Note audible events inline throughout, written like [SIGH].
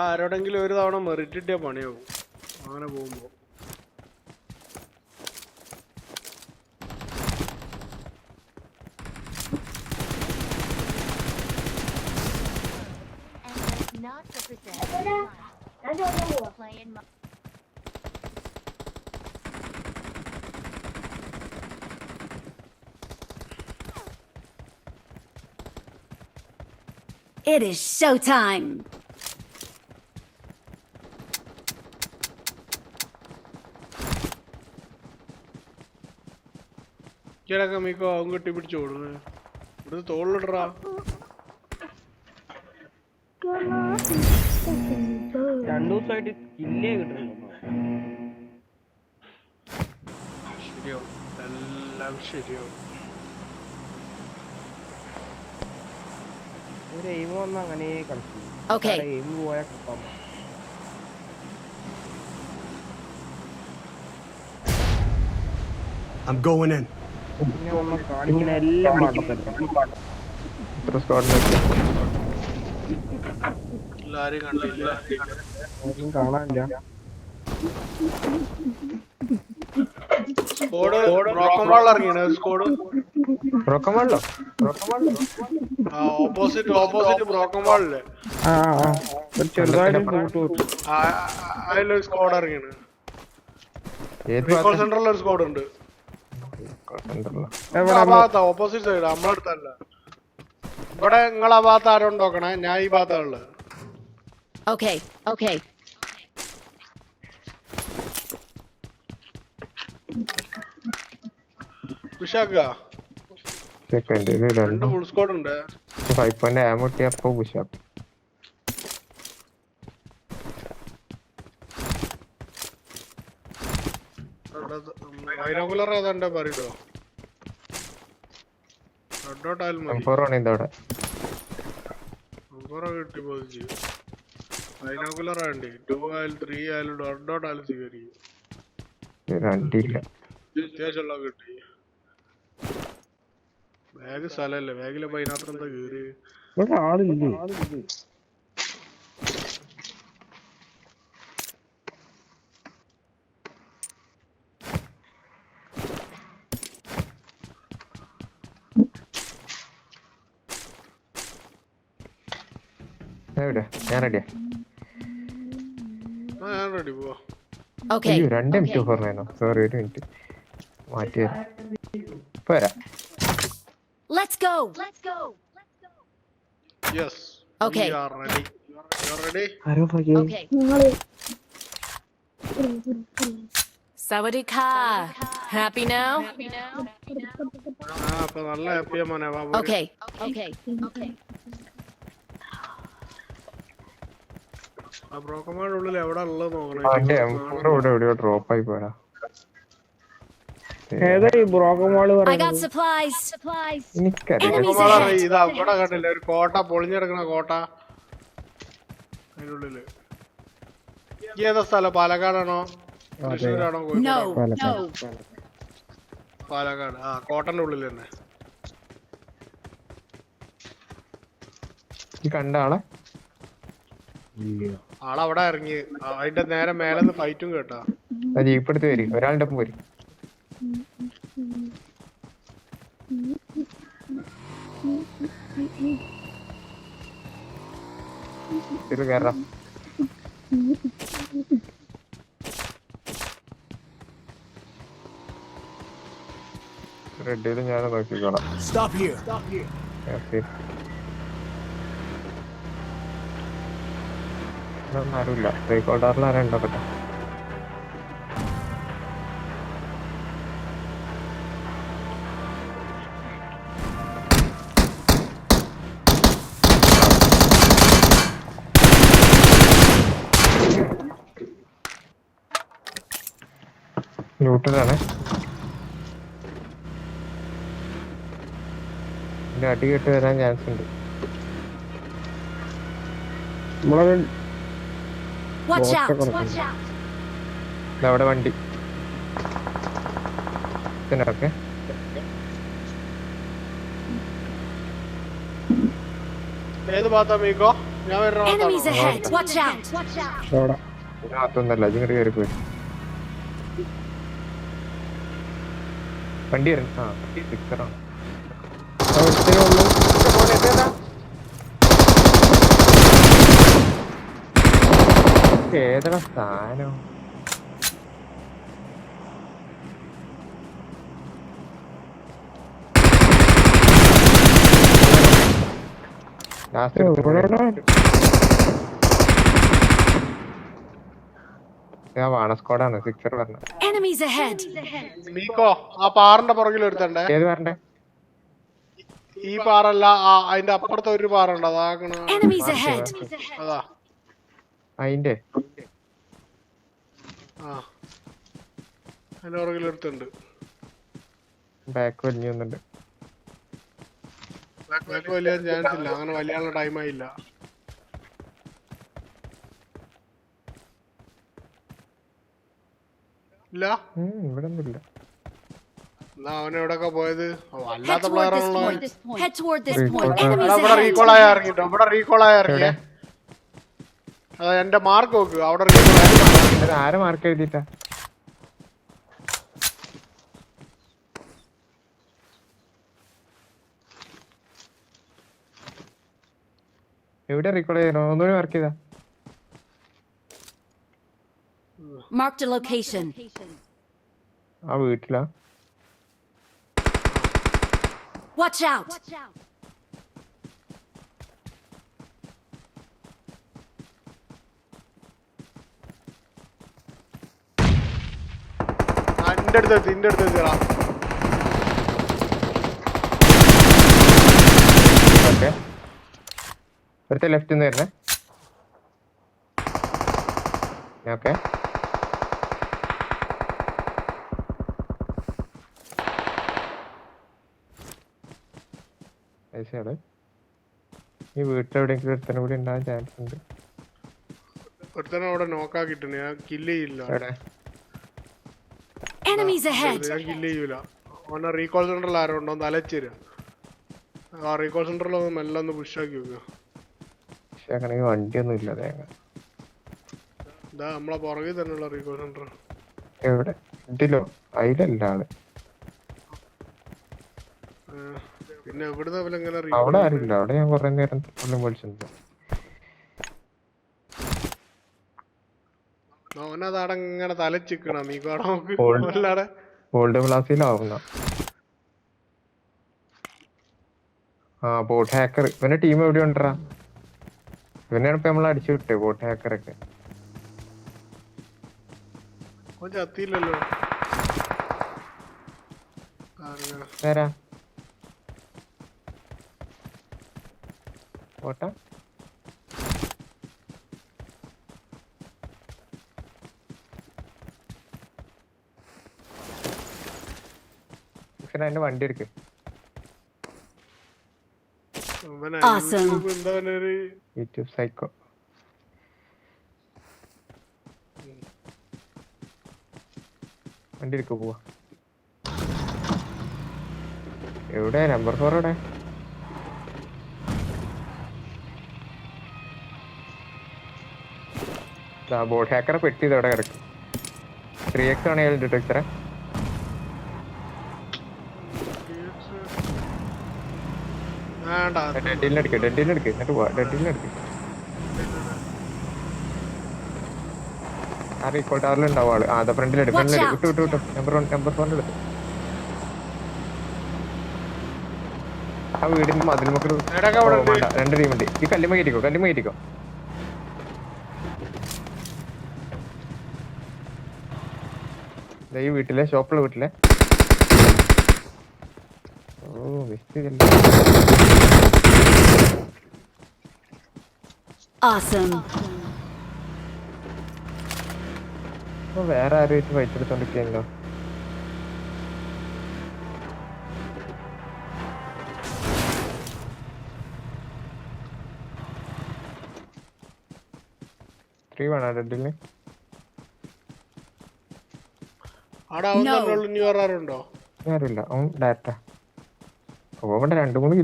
ആരോടെങ്കിലും ഒരു തവണ മെറിറ്റിട്ടേ പണിയാവും. അങ്ങനെ പോകുമ്പോ. Not represent play in my It is showtime. ഇടക്ക മീക്കോ അവൻ കെട്ടി പിടിച്ചു ഓടുന്നത് ഇവിടുന്ന് തോളിലിടറാ. രണ്ടു ദിവസമായിട്ട് സ്കില്ലേ കിട്ടുന്നുണ്ടോ ശരിയാവും. എല്ലാം ശരിയാവും. ഒരു എയിം വന്ന അങ്ങനെ കളിച്ചു Okay. എയിം പോയാ കിട്ടാൻ I'm going in. കാണാനില്ല. ഓപ്പോസിറ്റ് ഓപ്പോസിറ്റ് ബ്രോക്കൺ വാളില്ലേ ആ ആ, ആ. ഒരു ചെറുതായിട്ട് കൂട്ടു കൂട്ടു അതിലൊരു സ്കോഡ് ഇറങ്ങിയാണ്. ഏത് റീകോൾ സെന്ററിൽ ഒരു സ്കോഡ് ഉണ്ട്. ഓപ്പോസിറ്റ് സൈഡ് ഇവിടെ നിങ്ങളെ ഭാഗത്ത് ആരും നോക്കണേ ഞാൻ ഈ ഭാഗത്താണുള്ളത് ഓക്കെ okay. സെക്കൻഡ് രണ്ട്. ഫുൾ സ്ക്വാഡ് ഉണ്ട്. ഫൈവ് പോയിന്റ് ആമോ കിട്ടിയപ്പോ പുഷാപ്പ് ബൈനോക്കുലർ ഏതാണ്ട് പറയട്ടോ റെഡോട്ടായാലും മതി. എംഫോർ ആണ് ഇതവിടെ നമ്പറോ കിട്ടി പോയി ബൈനോക്കുലർ ആണ്ടി ടു ആയാലും ത്രീ ആയാലും ആയാലും സ്വീകരിക്കും. രണ്ടില്ല അത്യാവശ്യമുള്ള കിട്ടി. ബാഗ് സ്ഥലല്ലേ? ബാഗിലെ പൈനാത്ര എന്താ കേറി? ഇവിടെ ആളില്ലേ? ഞാൻ റെഡിയാ ഞാൻ റെഡി പോവാ. രണ്ട് മിനിറ്റ് പറഞ്ഞോ സോറി ഒരു മിനിറ്റ് മാറ്റി പോരാ go. let's go yes Okay. Ready ready ആരോ പയ്യെ Okay. Sawadika. Happy now? ആ അപ്പൊ നല്ല ഹാപ്പിയാ മോനെ വാ പോര്. Okay. Okay. Okay. ആ ബ്രോക്കന്മാരുടെ ഉള്ളിൽ എവിടെ ഉള്ളത് നോക്കണേ ഇവിടെ എവിടെയോ ഡ്രോപ്പ് ആയി പോരാ Enemies ബ്രോക്കന്മാരെ ahead. ഇതാ ഇവിടെ കണ്ടില്ല? ഒരു കോട്ട പൊളിഞ്ഞെടുക്കണ കോട്ട. അതിനുള്ളിൽ. ഈ ഏതാ സ്ഥലം? പാലക്കാടാണോ? തൃശ്ശൂരാണോ. പാലക്കാട്. ആ കോട്ടന്റെ ഉള്ളിൽ തന്നെ. ഈ കണ്ട ആളെ? ആളവിടെ ഇറങ്ങി. അതിന്റെ നേരെ മേലെ ഫൈറ്റും കേട്ടാ. ആ ജീപ്പ് എടുത്ത് വരും. ഒരാളുടെ ഒപ്പം വരും. ഇത് കയറാം റെഡിയിൽ ഞാൻ നോക്കിക്കോളാം. ആരുമില്ല. റീകോൾഡറിൽ ആരും ഉണ്ടോ ന്യൂട്രലാണ് ഇതിന്റെ അടി കേട്ട് വരാൻ ചാൻസ് ഉണ്ട്. അവിടെ വണ്ടി. ഓക്കെ ഏത് ഭാഗത്താ മീക്കോ? ഞാൻ വരുന്ന Enemies ഭാഗത്താണോ? കയറി Watch out! Watch out! അവിടെ ഇതിനകത്തൊന്നല്ല അതിങ്ങോട്ട് കയറി പോയി വണ്ടി വരും. ആ സിക്സറാണ് ഏതാ സ്ഥാനം ലാസ്റ്റ് ഞാൻ വാണസ്കോഡാണ് സിക്സർ പറഞ്ഞ Enemies മീക്കോ ആ പാറിന്റെ പുറകിൽ ഒരുത്തണ്ടേ? ഏത് പറഞ്ഞേ ഈ പാറല്ല ആ അതിന്റെ അപ്പുറത്തെ ഒരു പാറ ഉണ്ട് അതാക്കണ അതാ. അതിന്റെ ആ. അതിന്റെ പുറകിൽ ഒരുത്തുണ്ട്. ബാക്ക് വലിയ ചാൻസ് ഇല്ല. അങ്ങനെ വലിയ ടൈം ആയില്ല. ഇവിടെ ahead! റീകോൾ ആയി ഇറങ്ങിട്ടോ ഇവിടെ റീകോൾ ആയി ഇറങ്ങിയേ. അതാ എന്റെ മാർക്ക് നോക്ക്. അവിടെ റീകോൾ ആയി. ഇത് ആരെ മാർക്ക് എഴുതിട്ടാ എവിടെ റീകോൾ ചെയ്യണോ? ഒന്നുകൂടി മാർക്ക് ചെയ്താ. Marked a location. ആ വീട്ടിലാ. Watch out! എന്റെ അടുത്ത് എന്റെ അടുത്ത് എത്തിയടാ. ഓക്കെ. ഒരുത്തെ ലെഫ്റ്റ് നിന്ന് വരുന്നേ ഓക്കെ. പൈസയാണ് ഈ വീട്ടിലെവിടെയെങ്കിലും ഒരുത്തനും കൂടി ഉണ്ടാകാൻ ചാൻസ് ഉണ്ട്. ഒരുത്തനെ അവിടെ നോക്കാക്കിട്ടുണ്ട് ഞാൻ കില്ല് ചെയ്യില്ല. എവിടെ? Enemies ahead! ഞാൻ കില്ല് ചെയ്യൂല. അവനെ റീകോൾ സെന്ററിൽ ആരോ ഉണ്ടോ ഒന്ന് അലച്ചേര് ആ റീകോൾ സെന്ററിൽ ഒന്ന് മെല്ലെ ഒന്ന് പുഷാക്കി വെക്കുക പക്ഷെ അങ്ങനെ വണ്ടിയൊന്നും ഇല്ല തേങ്ങ ഇതാ നമ്മളെ പുറകിൽ തന്നെയുള്ള റീകോൾ സെന്റർ എവിടെ? ഇതിലോ? അതിലല്ല ആൾ. പിന്നെ എവിടുന്ന പോലെ ഇങ്ങനെ അവിടെ ആരുമില്ല. അവിടെ ഞാൻ കുറെ നേരം പുള്ളും വിളിച്ചിട്ടുണ്ട് അവനത് അവിടെ ഇങ്ങനെ തലച്ചിക്കണ മീക്കോടെ നോക്ക്. Hold. അല്ലാടെ ഗോൾഡ് പ്ലാസിലാവുന്ന ആ ബോട്ട് ഹാക്കർ ഇവന്റെ ടീം എവിടെ ഉണ്ടാ ഇവനെയാണ് ഇപ്പൊ നമ്മൾ അടിച്ചു വിട്ടേ ബോട്ട് ഹാക്കറൊക്കെ അവൻ ചത്തിയില്ലല്ലോ. ആരെങ്കിലും. ബോട്ടാ അതിന്റെ വണ്ടി എടുക്കും. YouTube psycho. വണ്ടി എടുക്കുക പോവാ. എവിടെ നമ്പർ ഫോർ എവിടെ? ബോട്ട് ഹാക്കറെ പെട്ടി ഇതവിടെ കിടക്കും. ത്രീ എക്സ് ആണ് ഞാൻ ഡിറ്റക്ടറെ എന്നിട്ട് പോവാ ആ റീകോൾ ആൾ. ആ. വിട്ടു വിട്ടു വിട്ടു. നമ്പർ വൺ നമ്പർ ഫോണിൽ ആ വീടിന്റെ മതിൽ മക്കൾ? രണ്ട് ടീമുണ്ട് ഈ കല്ലുമ്മ കയറ്റിക്കോ കല്ലുമ്മ കയറ്റിക്കോ? ഈ വീട്ടിലെ ഷോപ്പിലെ വീട്ടിലെ. ഓ വെസ്റ്റ് വേറെ ആരും വെച്ച് ഫൈറ്റ് എടുത്തോണ്ടിരിക്കല്ലോ ത്രീ വേണോ ഡെഡിന് ആരുമില്ല അവൻ മൂന്ന്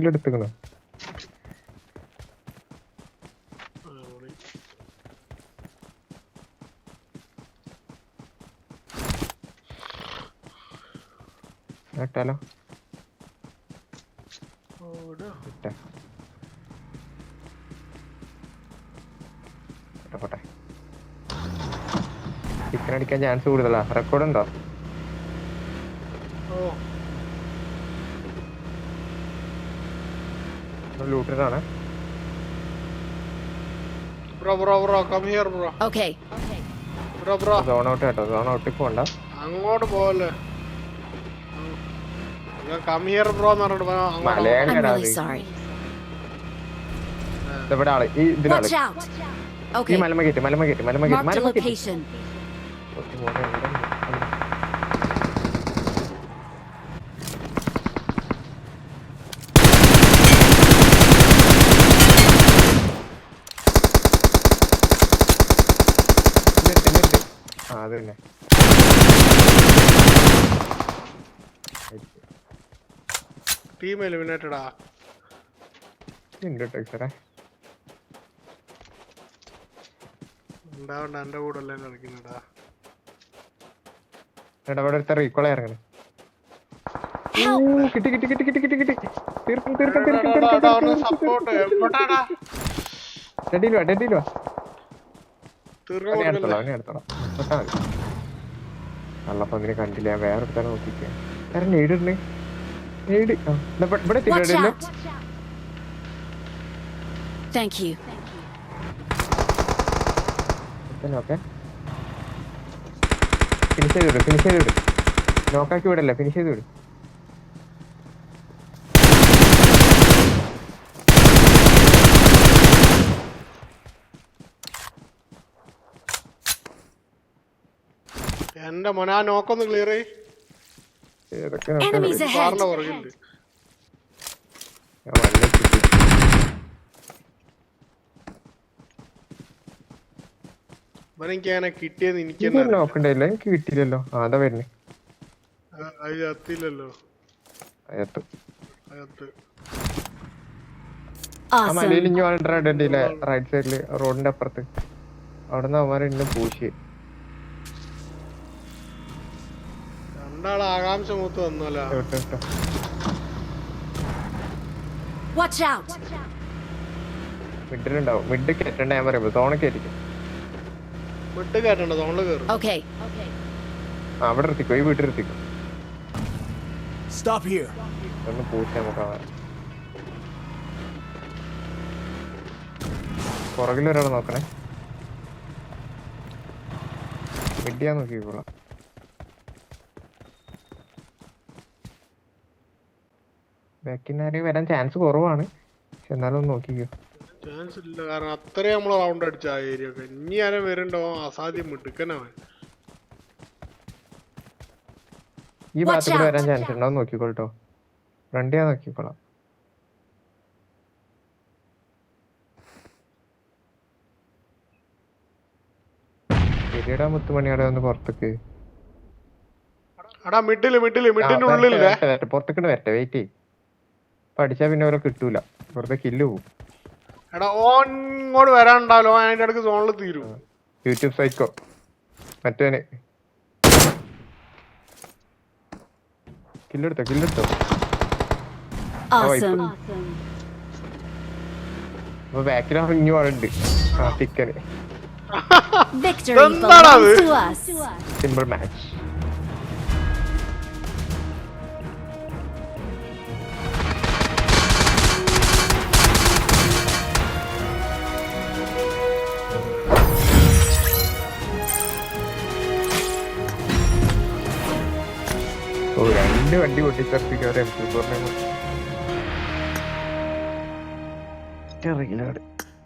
അടിക്കാൻ ചാൻസ് കൂടുതലാ. റെക്കോർഡ് ഉണ്ടോ? ലൂട്ടറാണ് bro bro bro come here bro Okay. Bro bro zone out കേട്ടോ സോൺ ഔട്ട് പോണ്ട. അങ്ങോട്ട് പോവല്ലേ? കം ഹിയർ ബ്രോ എന്ന് പറഞ്ഞിട്ട് അങ്ങോട്ട് മലയാളം കേടാ ഇവിടെ ആൾ. ഈ ഇതിനാൾ Watch out. ഈ മലമ കേറ്റ് മലമ കേറ്റ് മലമ കേറ്റ് മലമ കയറ്റി location. നിർത്തി, നിർത്തി. ആ അത് തന്നെ. ടീം എലിമിനേറ്റഡാ ഉണ്ട് ടെക്സറെ ഉണ്ടാവണ്ട എന്റെ കൂടെ അല്ലേ കളിക്കുന്നടാ എടാ ഇവിടെ ഒരുത്ത റീക്കോളെ ഇറങ്ങണേ കിട്ടി കിട്ടി കിട്ടി കിട്ടി കിട്ടി കിട്ടി. തീർക്കും തീർക്കും തീർക്കും തീർക്കും സപ്പോർട്ട് കള്ളപ്പം അതിനെ കണ്ടില്ല. ഞാൻ വേറെ എടുത്താൽ നോക്കിക്കേ. വേറെ നെയ്ഡ് ഇടണേ. നെയ്ഡ് ആ ദാ ഇവിടെ- ഇവിടെ Watch Thank you. Okay finish ചെയ്ത് വിടും ഫിനിഷ് ചെയ്ത് വിടും. നോക്കാക്കി വിടല്ലേ? ഫിനിഷ് ചെയ്ത് വിട്. എന്റെ മോനെ ആ നോക്കൊന്ന് ക്ലിയർ. കാറിന്റെ പുറകിൽ ഞാൻ വണ്ടി കിട്ടി ഇവനെനിക്ക് അങ്ങനെ കിട്ടിയത് എനിക്ക് നോക്കണ്ടല്ലോ എനിക്ക് കിട്ടിയില്ലല്ലോ. അതാ വരുന്നേ. അത് എത്തില്ലല്ലോ അകത്ത്. അകത്ത്. ആ മലയിൽ Awesome. റൈറ്റ് സൈഡിൽ റോഡിന്റെ അപ്പുറത്ത്. അവിടുന്ന് അവന്മാരെ ഇന്നെ പൂശി. ആകാംക്ഷ മൂത്ത് വന്നല്ലോ. out. മിഡിലുണ്ടാവും. മിഡ് കയറ്റണ്ട ഞാൻ പറയുമ്പോ സോണ കയറ്റിക്കും മിഡ് കയറ്റണ്ട തോണിൽ കയറും. ആ, അവിടെ നിർത്തിക്കോ ഈ വീട്ടിൽ സ്റ്റോപ്പ് ഹിയർ ഒന്ന് പൂച്ച നമുക്ക് പുറകിൽ ഒരാൾ നോക്കണേ. മിഡ് ബാക്കിനാരെയും വരാൻ ചാൻസ് കുറവാണ്. പക്ഷെ എന്നാലും ഒന്ന് നോക്കിക്കോ. ചാൻസ് ഇല്ല. കാരണം അത്രയും നമ്മൾ റൗണ്ട് അടിച്ച ആ ഏരിയ ഒക്കെ. ഇനി ആരും വരുന്നുണ്ടോ? അസാധ്യം മിടുക്കനവൻ. ഈ ഭാഗത്ത്. വരാൻ ചാൻസ് ഉണ്ടോ? നോക്കിക്കോട്ടോ ഫ്രണ്ട് ഞാൻ നോക്കിക്കോളാം. ശരിയടാ മുത്തുമണിയാടെ ഒന്ന് പുറത്തേക്ക്. മിഡിൽ മിഡിൽ മിഡിന്റെ. പുറത്തേക്ക് വരട്ടെ. വെയിറ്റ് ചെയ് പഠിച്ചാ പിന്നെ അവരെ കിട്ടൂല. വെറുതെ കില്ല് പോകും എടാ ഓൻ ഇങ്ങോട്ട് വരാനുണ്ടാവല്ലോ ഓൻ അതിന്റെ അടുക്ക് സോണിൽ തീരും. യൂട്യൂബ് സൈക്കോ മറ്റവന്. കില്ലെടുത്തോ കില്ലെടുത്തോ. അപ്പൊ ബാക്കിൽ ഇറങ്ങി ആളുണ്ട് ആ [LAUGHS] us. സിമ്പിൾ മാച്ച് രണ്ട് വണ്ടി പൊട്ടിച്ചർപ്പിക്കാറ് എം ടു ഫോറിനെ ചെറിയ